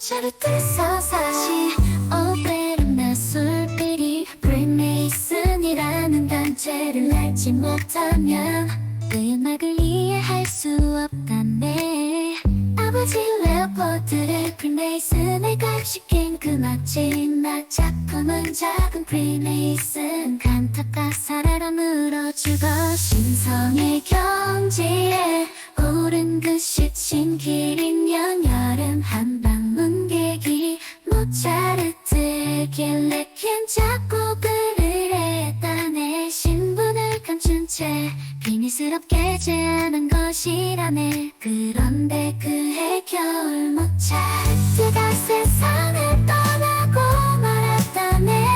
모차르트에서 사실 오페라나 술비리 프리메이슨이라는 단체를 알지 못하면 그 음악을 이해할 수 없다네. 아버지 레오포드를 프리메이슨에 가입시킨 그 마지막 작품은 작은 프리메이슨. 칸타타 사라라 물어주고 신성의 경지에 오른 그 시친 길이면 여름 한방 모차르트에게 킨 작곡을 했다네 신분을 감춘 채 비밀스럽게 제안한 것이라네. 그런데 그해 겨울 모차르트가 세상을 떠나고 말았다네.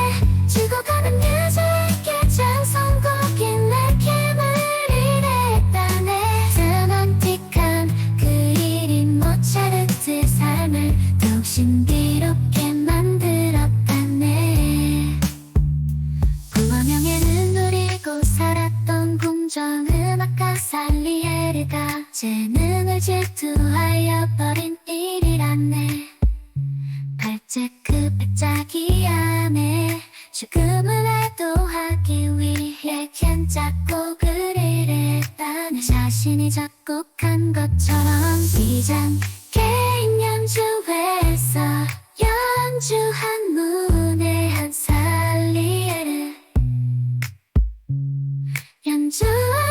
죽어가는 여자에게 찬송곡인 레캠을 일했다네. 드라마틱한 그 일이 모차르트의 삶을 더욱 신비 살았던 궁정음악가 살리에르가 재능을 질투하여 버린 일이라네. 발제 그 발자기 안에 죽음을 애도하기 위해 캔 작곡을 일했다네. 자신이 작곡한 것처럼 비장 相爱